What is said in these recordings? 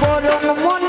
বরং মনে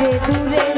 যে